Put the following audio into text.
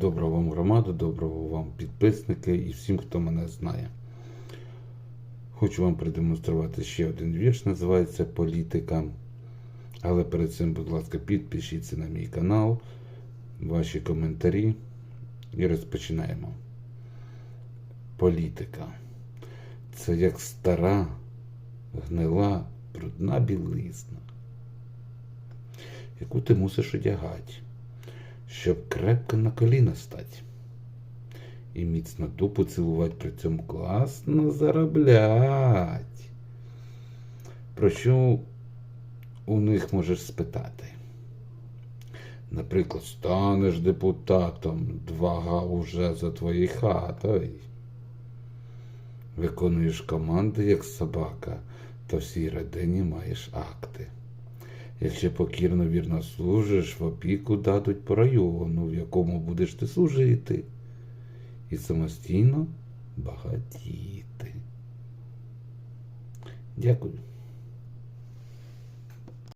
Доброго вам громаду, доброго вам підписники і всім, хто мене знає. Хочу вам продемонструвати ще один вірш, називається Політика. Але перед цим, будь ласка, підпишіться на мій канал, ваші коментарі і розпочинаємо. Політика. Це як стара, гнила, брудна білизна, яку ти мусиш одягати, щоб крепко на коліна стати. І міцно дупу цілувати при цьому класно зароблять. Про що у них можеш спитати? Наприклад, станеш депутатом, двага уже за твоєю хатою. Виконуєш команди, як собака, то всій родині маєш акти. Якщо покірно вірно служиш, в опіку дадуть по району, в якому будеш ти служити, і самостійно багатіти. Дякую.